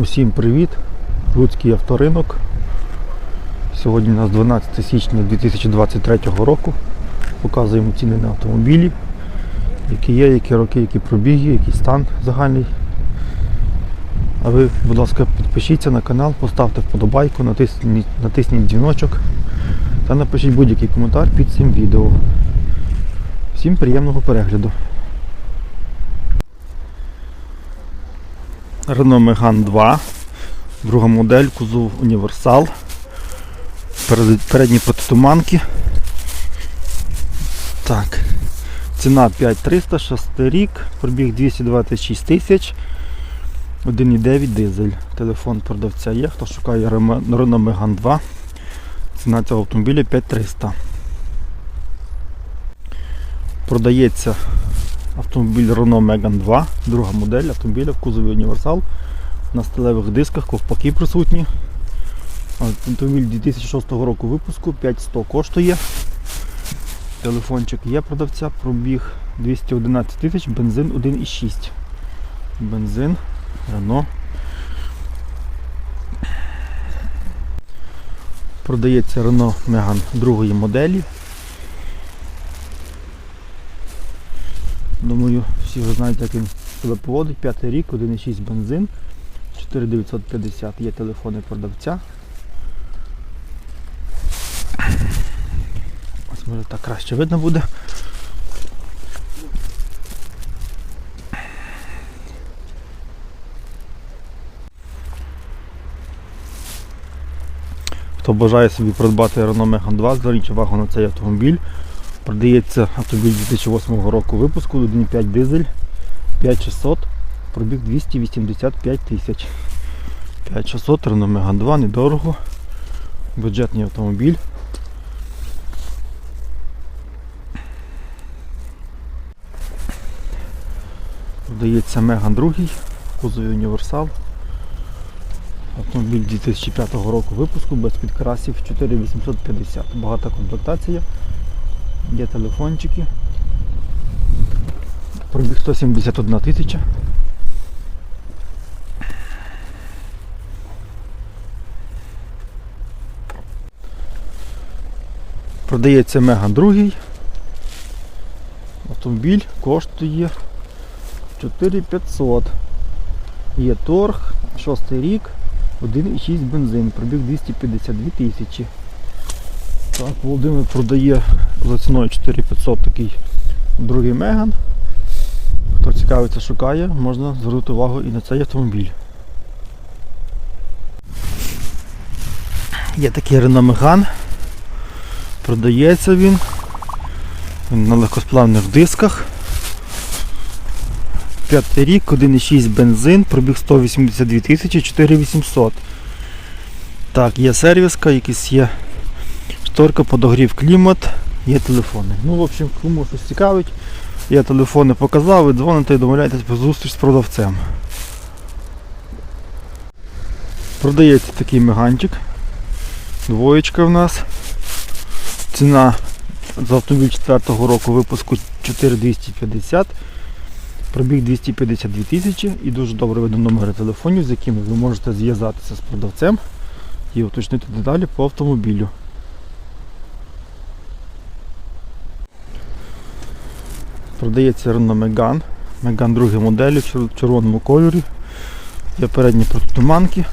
Усім привіт! Луцький авторинок. Сьогодні у нас 12 січня 2023 року. Показуємо ціни на автомобілі, які є, які роки, які пробіги, який стан загальний. А ви, будь ласка, підпишіться на канал, поставте вподобайку, натисніть, натисніть дзвіночок та напишіть будь-який коментар під цим відео. Всім приємного перегляду. Renault Megane 2, друга модель, кузов універсал, передні протитуманки. Так. Ціна 5300, 6 рік, пробіг 226 тисяч, 1,9 дизель. Телефон продавця є, хто шукає Renault Megane 2. Ціна цього автомобіля 5300. Продається автомобіль Renault Megane 2, друга модель автомобіля в кузові універсал. На сталевих дисках, ковпаки присутні. Автомобіль 2006 року випуску, 5100 коштує. Телефончик є продавця, пробіг 211 тисяч, бензин 1,6. Бензин, Renault. Продається Renault Megane другої моделі. Думаю, всі вже знають, як він себе поводить. П'ятий рік, 1,6 бензин, 4950 є телефони продавця. Ось може так краще видно буде. Хто бажає собі придбати Renault Megane 2, зверніть увагу на цей автомобіль. Продається автомобіль 2008 року випуску, 1.5 дизель, 5600, пробіг 285 тисяч. 5600, Renault Megane 2, недорого. Бюджетний автомобіль. Продається Megane 2, кузові універсал. Автомобіль 2005 року випуску без підкрасів 4850. Багата комплектація. Є телефончики. Пробіг 171 тисяча. Продається Меган 2. Автомобіль коштує 4500. Є торг, 6 рік, 1,6 бензин, пробіг 252 тисячі. Так, Володимир продає за ціною 4500 такий другий Меган. Хто цікавиться, шукає, можна звернути увагу і на цей автомобіль. Є такий Renault Megane. Продається він. Він на легкосплавних дисках. П'ятий рік, 1,6 бензин, пробіг 182 тисячі 4800. Так, є сервіска, якісь є шторка, подогрів клімат, є телефони. Ну, в общем, кому щось цікавить, я телефони показав, ви дзвоните і домовляєтесь про зустріч з продавцем. Продається такий меганчик. Двоєчка в нас. Ціна за автомобіль 4-го року випуску 4250. Пробіг 252 тисячі і дуже добре видно номери телефонів, з якими ви можете зв'язатися з продавцем і уточнити деталі по автомобілю. Продається Renault Megane. Megane другої моделі в червоному кольорі. Є передні протитуманки.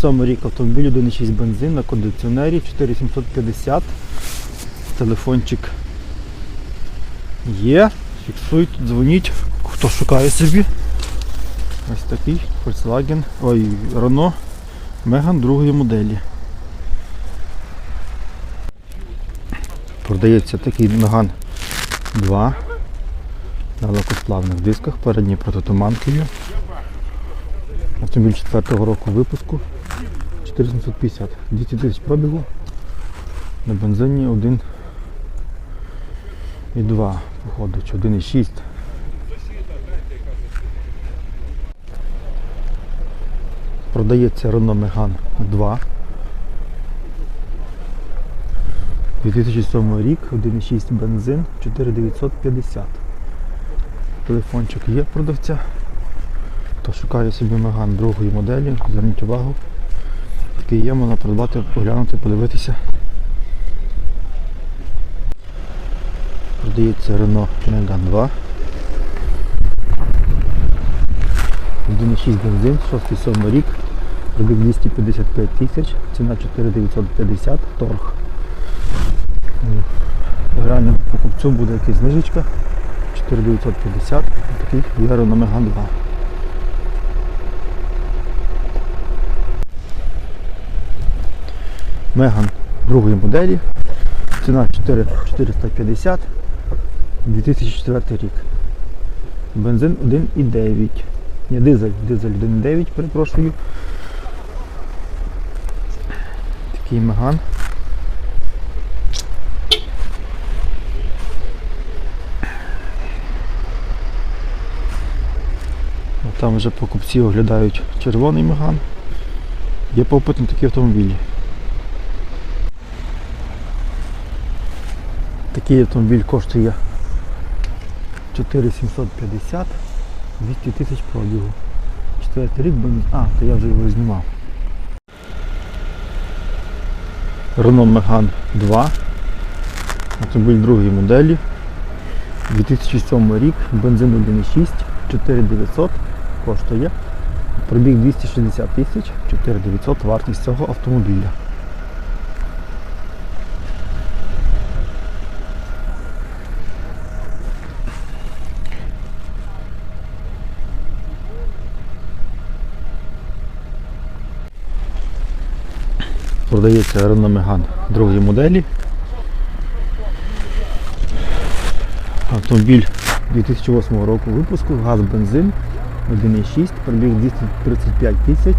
Сьомий рік автомобіль 1,6 бензин на кондиціонері 4750. Телефончик є. Фіксуйте, дзвоніть, хто шукає собі. Ось такий Volkswagen, ой, Renault Megane другої моделі. Продається такий Megane 2 на легкосплавних дисках, передні протитуманкою. Автомобіль 4 року випуску 4750. 200 тисяч пробігу. На бензині 1 і 2 походу, чи 1,6. Продається Renault Megane 2. 2007 рік, 1,6 бензин, 4950. Телефончик є продавця. Хто шукає собі Меган другої моделі, зверніть увагу. Такий є, можна придбати, поглянути, подивитися. Продається Renault Megane 2. 1,6 бензин, 6-7 рік, пробіг 255 тисяч, ціна 4950, торг. Реально покупцю буде якась знижечка 4950, такий Renault Megane 2. Меган другої моделі. Ціна 4 450 2004 рік. Бензин 1,9. Ні, дизель, дизель 1,9, перепрошую. Такий меган. Там вже покупці оглядають червоний меган. Є попит на такі автомобілі. Такий автомобіль коштує 4750, 200 тисяч пробігу. Четвертий рік, бо а, то я вже його знімав. Renault Megane 2. Автомобіль другої моделі. 2007 рік, бензин 1,6, 4900 коштує. Пробіг 260 тисяч, 4900 вартість цього автомобіля. Продається Renault Megane другої моделі. Автомобіль 2008 року випуску, газ бензин 1,6, пробіг 235 тисяч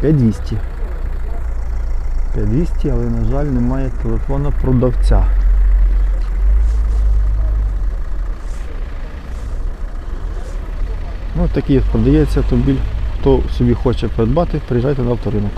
5200. 5200, але на жаль немає телефона продавця. Ну, такий продається автомобіль. Хто собі хоче придбати, приїжджайте на авторинок.